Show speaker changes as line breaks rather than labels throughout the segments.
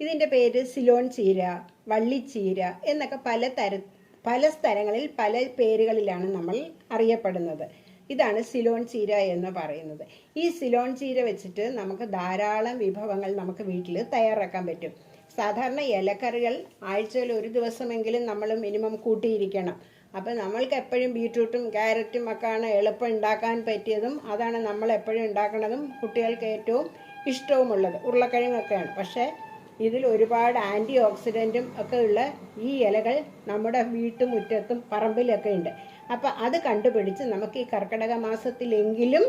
ഇതിന്റെ പേര് സിലോൺ ചീര വള്ളിച്ചീര എന്നൊക്കെ പല തര പല സ്ഥലങ്ങളിൽ പല പേരുകളിലാണ് നമ്മൾ അറിയപ്പെടുന്നത്. ഇതാണ് സിലോൺ ചീര എന്ന് പറയുന്നത്. ഈ സിലോൺ ചീര വെച്ചിട്ട് നമുക്ക് ധാരാളം വിഭവങ്ങൾ നമുക്ക് വീട്ടിൽ തയ്യാറാക്കാൻ പറ്റും. സാധാരണ ഇലക്കറികൾ ആഴ്ചയിൽ ഒരു ദിവസമെങ്കിലും നമ്മൾ മിനിമം കൂട്ടിയിരിക്കണം. അപ്പം നമ്മൾക്ക് എപ്പോഴും ബീട്രൂട്ടും ക്യാരറ്റും ഒക്കെയാണ് എളുപ്പം ഉണ്ടാക്കാൻ പറ്റിയതും അതാണ് നമ്മൾ എപ്പോഴും ഉണ്ടാക്കുന്നതും കുട്ടികൾക്ക് ഏറ്റവും ഇഷ്ടവുമുള്ളത്. ഉരുളക്കിഴങ്ങൊക്കെയാണ്. പക്ഷേ ഇതിൽ ഒരുപാട് ആന്റി ഓക്സിഡന്റും ഒക്കെ ഉള്ള ഈ ഇലകൾ നമ്മുടെ വീട്ടുമുറ്റത്തും പറമ്പിലൊക്കെ ഉണ്ട്. അപ്പം അത് കണ്ടുപിടിച്ച് നമുക്ക് ഈ കർക്കിടക മാസത്തിലെങ്കിലും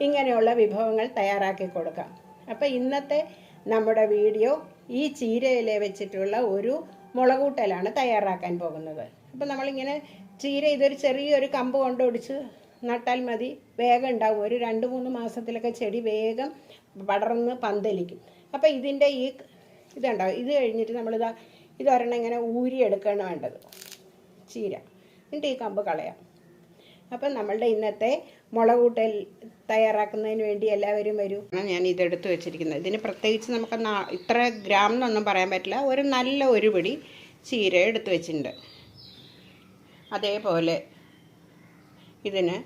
ഇങ്ങനെയുള്ള വിഭവങ്ങൾ തയ്യാറാക്കി കൊടുക്കാം. അപ്പം ഇന്നത്തെ നമ്മുടെ വീഡിയോ ഈ ചീരയില വെച്ചിട്ടുള്ള ഒരു മുളകൂട്ടലാണ് തയ്യാറാക്കാൻ പോകുന്നത്. അപ്പം നമ്മളിങ്ങനെ ചീര ഇതൊരു ചെറിയൊരു കമ്പ് കൊണ്ടൊടിച്ച് നട്ടാൽ മതി. വേഗം ഉണ്ടാവും. ഒരു രണ്ട് മൂന്ന് മാസത്തിലൊക്കെ ചെടി വേഗം പടർന്ന് പന്തലിക്കും. അപ്പം ഇതിന്റെ ഈ ഇതുണ്ടാവും ഇത് കഴിഞ്ഞിട്ട് നമ്മളിതാ ഇതൊരെണ്ണം ഇങ്ങനെ ഊരിയെടുക്കുകയാണ് വേണ്ടത്. ചീര. എന്നിട്ട് ഈ കമ്പ് കളയാം. അപ്പം നമ്മളുടെ ഇന്നത്തെ മുളക് കൂട്ടൽ തയ്യാറാക്കുന്നതിന് വേണ്ടി എല്ലാവരും വരൂ. ഞാൻ ഇതെടുത്ത് വെച്ചിരിക്കുന്നത്. ഇതിന് പ്രത്യേകിച്ച് നമുക്ക് ഇത്ര ഗ്രാം എന്നൊന്നും പറയാൻ പറ്റില്ല. ഒരു നല്ല ഒരു പിടി ചീര എടുത്ത് വെച്ചിട്ടുണ്ട്. അതേപോലെ ഇതിന്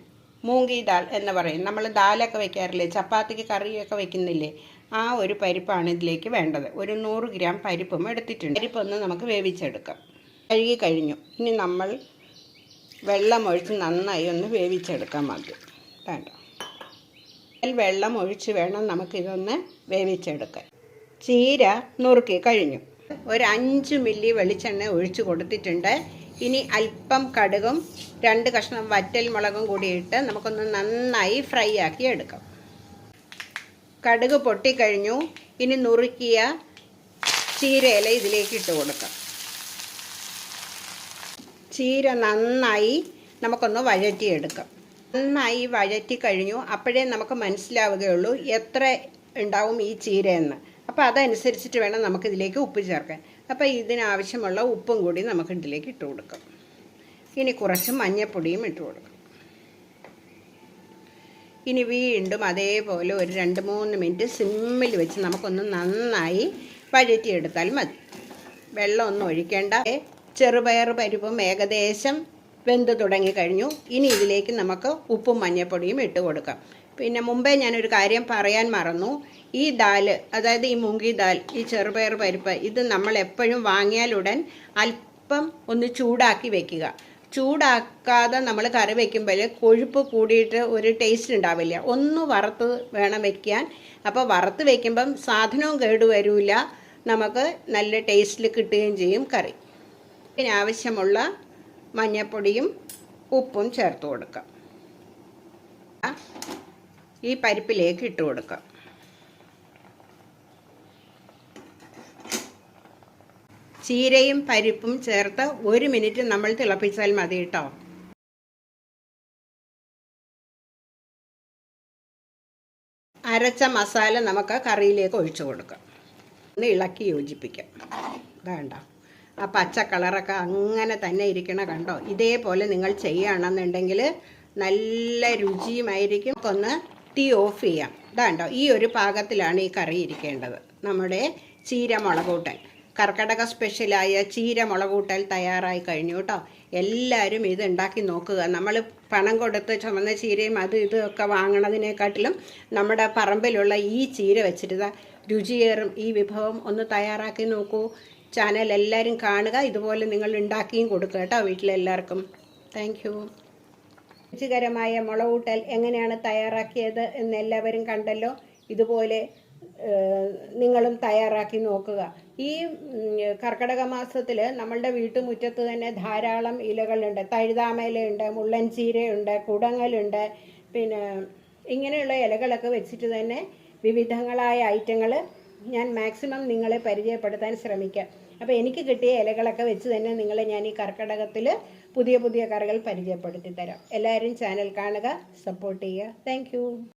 മൂങ്കി ദാൽ എന്ന് പറയും. നമ്മൾ ദാലൊക്കെ വെക്കാറില്ലേ? ചപ്പാത്തിക്ക് കറിയൊക്കെ വെക്കുന്നില്ലേ? ആ ഒരു പരിപ്പാണ് ഇതിലേക്ക് വേണ്ടത്. ഒരു നൂറ് ഗ്രാം പരിപ്പും എടുത്തിട്ടുണ്ട്. പരിപ്പൊന്ന് നമുക്ക് വേവിച്ചെടുക്കാം. കഴുകി കഴിഞ്ഞു. ഇനി നമ്മൾ വെള്ളം ഒഴിച്ച് നന്നായി ഒന്ന് വേവിച്ചെടുക്കാൻ മതി വേണ്ട വെള്ളം ഒഴിച്ച് വേണം നമുക്കിതൊന്ന് വേവിച്ചെടുക്കാൻ. ചീര നുറുക്കി കഴിഞ്ഞു. ഒരു അഞ്ച് മില്ലി വെളിച്ചെണ്ണ ഒഴിച്ച് കൊടുത്തിട്ടുണ്ട്. ഇനി അല്പം കടുകും രണ്ട് കഷ്ണം വറ്റൽ മുളകും കൂടി ഇട്ട് നമുക്കൊന്ന് നന്നായി ഫ്രൈ ആക്കി എടുക്കാം. കടുക് പൊട്ടിക്കഴിഞ്ഞു. ഇനി നുറുക്കിയ ചീരയില ഇതിലേക്ക് ഇട്ട് കൊടുക്കാം. ചീര നന്നായി നമുക്കൊന്ന് വഴറ്റിയെടുക്കാം. നന്നായി വഴറ്റി കഴിഞ്ഞു. അപ്പോഴേ നമുക്ക് മനസ്സിലാവുകയുള്ളൂ എത്ര ഉണ്ടാവും ഈ എന്ന് അപ്പോൾ അതനുസരിച്ചിട്ട് വേണം നമുക്കിതിലേക്ക് ഉപ്പ് ചേർക്കാൻ. അപ്പോൾ ഇതിനാവശ്യമുള്ള ഉപ്പും കൂടി നമുക്ക് ഇതിലേക്ക് ഇട്ട് കൊടുക്കാം. ഇനി കുറച്ച് മഞ്ഞൾപ്പൊടിയും ഇട്ട് കൊടുക്കാം. ഇനി വീണ്ടും അതേപോലെ ഒരു രണ്ട് മൂന്ന് മിനിറ്റ് സിമ്മിൽ വെച്ച് നമുക്കൊന്ന് നന്നായി വഴറ്റിയെടുത്താൽ മതി. വെള്ളം ഒന്നും ഒഴിക്കേണ്ട. ചെറുപയർ പരിപ്പും ഏകദേശം വെന്ത് തുടങ്ങിക്കഴിഞ്ഞു ഇനി ഇതിലേക്ക് നമുക്ക് ഉപ്പും മഞ്ഞൾപ്പൊടിയും ഇട്ട് കൊടുക്കാം. പിന്നെ മുമ്പേ ഞാനൊരു കാര്യം പറയാൻ മറന്നു. ഈ ദാൽ അതായത് ഈ മുങ്കി ദാൽ ഈ ചെറുപയർ പരിപ്പ് ഇത് നമ്മൾ എപ്പോഴും വാങ്ങിയാലുടൻ അല്പം ഒന്ന് ചൂടാക്കി വെക്കുക. ചൂടാക്കാതെ നമ്മൾ കറി വയ്ക്കുമ്പോൾ കൊഴുപ്പ് കൂടിയിട്ട് ഒരു ടേസ്റ്റ് ഉണ്ടാവില്ല ഒന്ന് വറുത്ത് വേണം വയ്ക്കാൻ അപ്പോൾ വറുത്ത് വയ്ക്കുമ്പം സാധനവും കേടുവരില്ല നമുക്ക് നല്ല ടേസ്റ്റിൽ കിട്ടുകയും ചെയ്യും കറി. ഇതിനാവശ്യമുള്ള മഞ്ഞൾപ്പൊടിയും ഉപ്പും ചേർത്ത് കൊടുക്കാം. ഈ പരിപ്പിലേക്ക് ഇട്ട് കൊടുക്കാം. ചീരയും പരിപ്പും ചേർത്ത് ഒരു മിനിറ്റ് നമ്മൾ തിളപ്പിച്ചാൽ മതി കേട്ടോ. അരച്ച മസാല നമുക്ക് കറിയിലേക്ക് ഒഴിച്ചു കൊടുക്കാം. ഒന്ന് ഇളക്കി യോജിപ്പിക്കാം. വേണ്ട ആ പച്ച കളറൊക്കെ അങ്ങനെ തന്നെ ഇരിക്കണ കണ്ടോ. ഇതേപോലെ നിങ്ങൾ ചെയ്യുകയാണെന്നുണ്ടെങ്കിൽ നല്ല രുചിയുമായിരിക്കും. ഒന്ന് തീ ഓഫ് ചെയ്യാം. ഇതാണ്ടോ ഈ ഒരു പാകത്തിലാണ് ഈ കറി ഇരിക്കേണ്ടത്. നമ്മുടെ ചീര മുളകൂട്ടൽ കർക്കടക സ്പെഷ്യലായ ചീര മുളകൂട്ടൽ തയ്യാറായി കഴിഞ്ഞു കേട്ടോ. എല്ലാവരും ഇത് ഉണ്ടാക്കി നോക്കുക. നമ്മൾ പണം കൊടുത്ത് ചുമന്ന ചീരയും അത് ഇതൊക്കെ വാങ്ങണതിനെക്കാട്ടിലും നമ്മുടെ പറമ്പിലുള്ള ഈ ചീര വെച്ചിട്ട് രുചിയേറും ഈ വിഭവം ഒന്ന് തയ്യാറാക്കി നോക്കൂ. ചാനൽ എല്ലാവരും കാണുക. ഇതുപോലെ നിങ്ങൾ ഉണ്ടാക്കിയും കൊടുക്കുക കേട്ടോ വീട്ടിലെല്ലാവർക്കും. താങ്ക് യു രുചികരമായ മുളകൂട്ടൽ എങ്ങനെയാണ് തയ്യാറാക്കിയത് എന്ന് എല്ലാവരും കണ്ടല്ലോ. ഇതുപോലെ നിങ്ങളും തയ്യാറാക്കി നോക്കുക. ഈ കർക്കടക മാസത്തിൽ നമ്മളുടെ വീട്ടുമുറ്റത്ത് തന്നെ ധാരാളം ഇലകളുണ്ട്. തഴുതാമയിലുണ്ട് മുള്ളൻ ചീരയുണ്ട് കുടങ്ങലുണ്ട്. പിന്നെ ഇങ്ങനെയുള്ള ഇലകളൊക്കെ വെച്ചിട്ട് തന്നെ വിവിധങ്ങളായ ഐറ്റങ്ങൾ ഞാൻ മാക്സിമം നിങ്ങളെ പരിചയപ്പെടുത്താൻ ശ്രമിക്കാം. അപ്പോൾ എനിക്ക് കിട്ടിയ ഇലകളൊക്കെ വെച്ച് തന്നെ നിങ്ങളെ ഞാൻ ഈ കർക്കിടകത്തിൽ പുതിയ പുതിയ കറികൾ പരിചയപ്പെടുത്തി തരാം എല്ലാവരും ചാനൽ കാണുക സപ്പോർട്ട് ചെയ്യുക. താങ്ക്